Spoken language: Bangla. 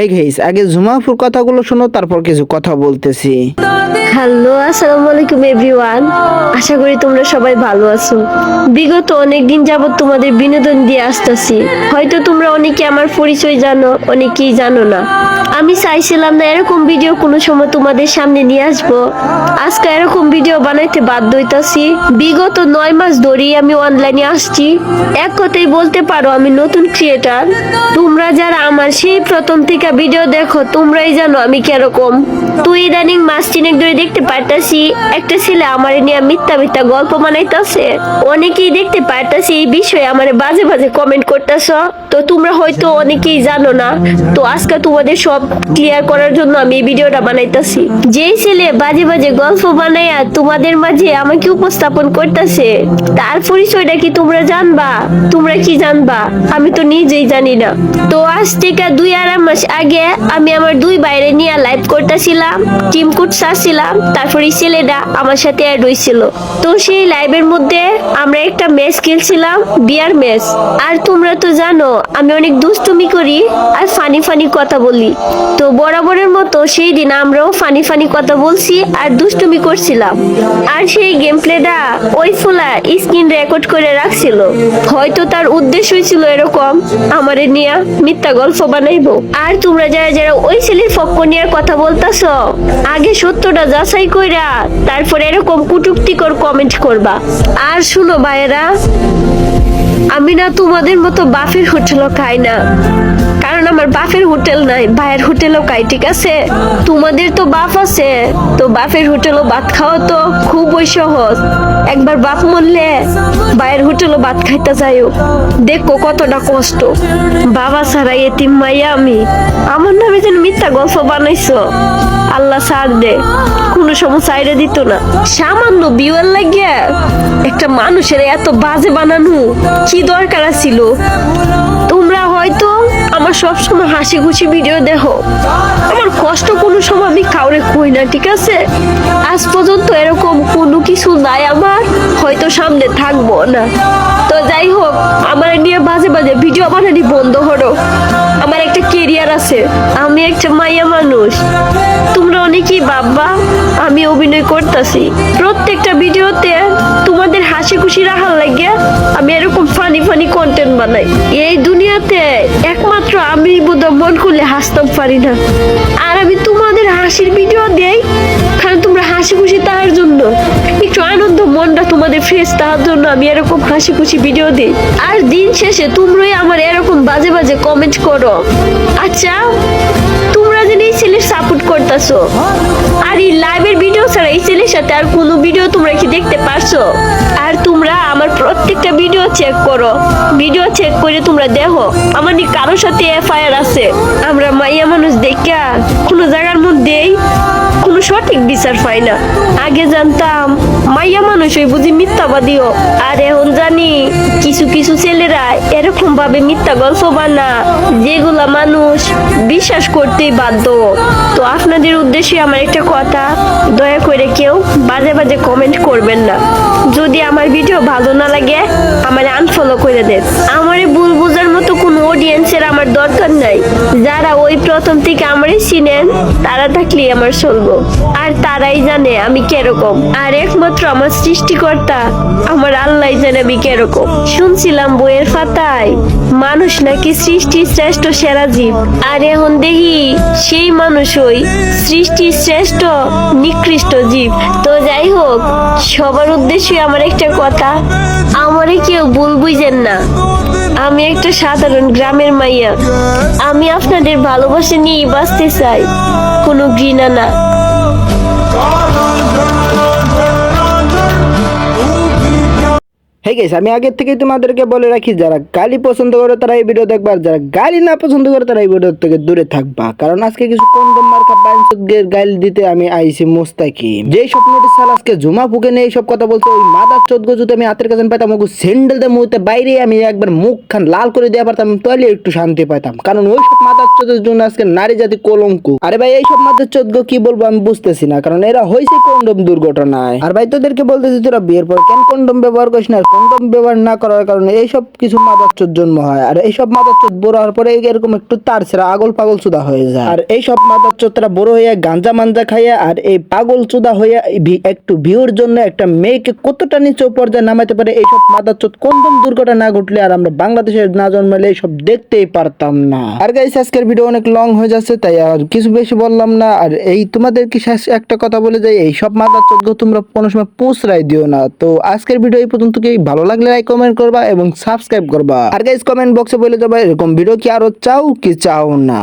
হেই গেইস আগে ঝুমাফুর কথাগুলো শোনো তারপর কিছু কথা বলতেছি। হ্যালো, আসসালামু আলাইকুম এভরিওয়ান। আশা করি তোমরা সবাই ভালো আছো। বিগত অনেক দিন যাবত তোমাদের বিনোদন দিয়ে আসতেছি। হয়তো তোমরা অনেকে আমার পরিচয় জানো, অনেকেই জানো না। আমি চাইছিলাম না এরকম ভিডিও কোনো সময় তোমাদের সামনে নিয়ে আসব। আজকে এরকম ভিডিও বানাইতে বাধ্য হইতাছি। বিগত নয় মাস ধরেই আমি অনলাইনে আসছি। এক কথাই বলতে পারো, আমি নতুন ক্রিয়েটার তোমরা যারা আমার সেই প্রথম থেকে ভিডিও দেখো, তোমরাই জানো আমি কীরকম। তুই ইদানিং মাস তিনেক ধরে দেখতে পারতাছি একটা ছেলে আমার নিয়ে মিথ্যা মিথ্যা গল্প বানাইতাছে। অনেকেই দেখতে পারতাছি এই বিষয়ে আমার বাজে বাজে কমেন্ট করতেছ। তো তোমরা হয়তো অনেকেই জানো না। তো আজকে তোমাদের সব ক্লিয়ার করার জন্য আমি এই ভিডিওটা বানাইতাছি। যেই ছেলে বাজে বাজে গল্প বানাইয়া তোমাদের মাঝে আমাকে উপস্থাপন করতেছে, তার পরিচয়টা কি তোমরা জানবা? তোমরা কি জানবা? আমি তো নিজেই জানি না। তো আজ থেকে দুই আড়াই মাস আগে আমি আমার দুই বাইরে নিয়ে লাইভ করতেছিলাম টিম কোড সারছিলাম। তারপর এই ছেলেটা আমার সাথে অ্যাড হয়েছিল তো সেই লাইভের মধ্যে আমরা একটা ম্যাচ খেলছিলাম, বিয়ার ম্যাচ আর তোমরা তো জানো, আমি অনেক দুষ্টুমি করি আর ফানি ফানি কথা বলি। তো বরাবরের মতো সেই দিন আমরাও ফানি ফানি কথা বলছি আর দুষ্টুমি করছিলাম। আর সেই গেম প্লেটা ওই ফুলা স্ক্রিন রেকর্ড করে রাখছিল। হয়তো তার উদ্দেশ্যই ছিল এরকম, আমারে নিয়ে মিথ্যা গল্প বানাইবো। আর তোমরা যারা যারা ওই ছেলের পক্ষ নিয়ে কথা বলতাছ, আগে সত্যটা যাচাই কইরা তারপরে এরকম কুটুক্তিকর কমেন্ট করবা। আর শুনো ভাইয়েরা, আমি না তোমাদের মতো বাফের হোটেলও খাই না। আমার বাফের হোটেল নাই, ভাইয়ের হোটেলও কাই, ঠিক আছে? তোমাদের তো বাপ আছে, তো বাপের হোটেলও ভাত খাওয়া তো খুবই সহজ। একবার বাপ মরলে ভাইয়ের হোটেলও ভাত খাইতে যাইও। দেখো কতটা কষ্ট। বাবা ছাড়া এতিম মাইয়া আমি। আমার নামে যেন মিথ্যা গল্প বানাইছো। আল্লাহ ছাড় দে, কোনো সময় সাইডে দিত না। সামান্য বিয়ের লাগিয়া একটা মানুষের এত বাজে বানানো, কি দরকার ছিল আমার সবসময় হাসি খুশি ভিডিও দেখো। আমার কষ্ট কোনো সময় আমি কাউরে কই না, ঠিক আছে? আজ পর্যন্ত এরকম কোনো কিছু নাই আমার, হয়তো সামনে থাকব না। তো যাই হোক, আমার নিয়ে বাজে বাজে ভিডিও বানানি বন্ধ হলো আমার একটা কেরিয়ার আছে। আমি একটা মাইয়া মানুষ। তোমরা অনেকেই ভাববা, আমি অভিনয় করতেছি। প্রত্যেকটা ভিডিওতে তোমাদের হাসি খুশি রাখার লাগে আমি এরকম ফানি ফানি কন্টেন্ট বানাই। এই দুনিয়াতে একমাত্র আমি বোধ মন করলে হাসতাম, পারি না। আর আমি তোমাদের হাসির ভিডিও দেই একটু আনন্দ, মনটা তোমাদের ফ্রেশ তার জন্য আমি এরকম হাসি খুশি ভিডিও দিই। আর দিন শেষে তোমরাই আমার এরকম বাজে বাজে কমেন্ট করো। আচ্ছা তোমরা যেন এই ছেলের সাপোর্ট করতেছো, আর এই লাইভের ভিডিও ছাড়া এই ছেলের সাথে আর কোনো ভিডিও তোমরা কি দেখতে পারছ? আর তোমরা আমার প্রত্যেকটা ভিডিও চেক করো। ভিডিও চেক করে তোমরা দেখো, আমার কারোর সাথে এফআইআর আছে। আমরা মাইয়া মানুষ দেখা কোনো জায়গার মধ্যেই সঠিক বিচার পাই না। আগে জানতাম, মাইয়া মানুষ ওই বুঝি মিথ্যাবাদীও। আর এখন জানি, কিছু কিছু ছেলেরা এরকম ভাবে মিথ্যা গল্প বানা যেগুলা মানুষ বিশ্বাস করতেই বাধ্য। তো আপনাদের উদ্দেশ্যে আমার একটা কথা, দয়া করে কেউ বাজে বাজে কমেন্ট করবেন না। যদি আমার ভিডিও ভালো না লাগে, আমার আনফলো করে দেন। আমারে ভুল বোঝার কোনো অডিয়েন্সের আমার দরকার নাই। যারা ওই প্রথম থেকে আমারই চিনেন, তারা থাকলেই আমার চলবো। আর তারাই জানে আমি কীরকম। আর একমাত্র আমার সৃষ্টিকর্তা, আমার আল্লাহ জানে আমি কীরকম। শুনছিলাম বইয়ের ফাতায় মানুষ নাকি সৃষ্টির শ্রেষ্ঠ সেরা জীব। আর এখন দেখি, সেই মানুষই সৃষ্টির শ্রেষ্ঠ নিকৃষ্ট জীব। তো যাই হোক, সবার উদ্দেশ্যে আমার একটা কথা, আমারে কেউ ভুল বুঝেন না। আমি একটা সাধারণ গ্রামের মাইয়া। আমি আপনাদের ভালোবাসা নিয়েই বাঁচতে চাই। কোনো ঘৃণা না। হে গেছে আমি আগের থেকেই তোমাদেরকে বলে রাখি, যারা গালি পছন্দ করে তারা এই ভিডিও দেখবা, আর যারা গালি না পছন্দ করে তারা এই ভিডিও থেকে দূরে থাকবা। কারণ আজকে কিছু কন্ডম মার্কা বাইনসুদ্গের গালি দিতে আমি আইছি মুস্তাকিম। যেই স্বপ্নটি সাল আজকে জুমা ফুকে নিয়ে এইসব কথা বলছে, ওই মাদার চোদ্দ যদি আমি হাতের কাছে পাইতাম ওকে স্যান্ডেল দিয়ে মুহূর্তে বাইরে আমি একবার মুখ খান লাল করে দেওয়া পারতাম তাহলে একটু শান্তি পাইতাম। কারণ ওই সব মাদার চোদ্দের জন্য আজকে নারী জাতি কলঙ্ক। আরে ভাই, এই সব মাদার চোদ্দ কি বলব আমি বুঝতেছি না, কারণ এরা হয়েছে কন্ডম দুর্ঘটনায়। আর ভাই, তোদেরকে বলতেছি, তোরা বিয়ের পর কেন কন্ডম ব্যবহার করিস না? কন্ডম ব্যবহার না করার কারণে এইসব কিছু মাদাচ্চোর জন্ম হয়। আর এইসব মাদাচ্চোর বড় হওয়ার পরে এরকম একটু তার ছেড়া আগল পাগল চুদা হয়ে যায়। আর এইসব মাদাচ্চোতরা বড় হইয়া গাঞ্জা মাঞ্জা খাইয়া আর এই পাগল চুদা হইয়া একটু ভিউর জন্য একটা মেয়েকে কতটা নিচু পর্যায়ে নামাইতে পারে, এইসব মাদাচ্চোত কন্ডম দুর্ঘটনা না ঘটলে আর আমরা বাংলাদেশের না জন্মালে এইসব দেখতেই পারতাম না। আর গাইস আজকের ভিডিও অনেক লং হয়ে যাচ্ছে, তাই আর কিছু বেশি বললাম না। আর এই তোমাদের কি একটা কথা বলে যাই, এইসব সব মাদাচ্চোত তোমরা কোনো সময় পুষরাই দিও না। তো আজকের ভিডিও এই পর্যন্ত কি? ভালো লাগলে লাইক কমেন্ট করবা এবং সাবস্ক্রাইব করবা। আর গাইজ কমেন্ট বক্সে বলে দেবা, এরকম ভিডিও কি আরও চাও কি চাও না?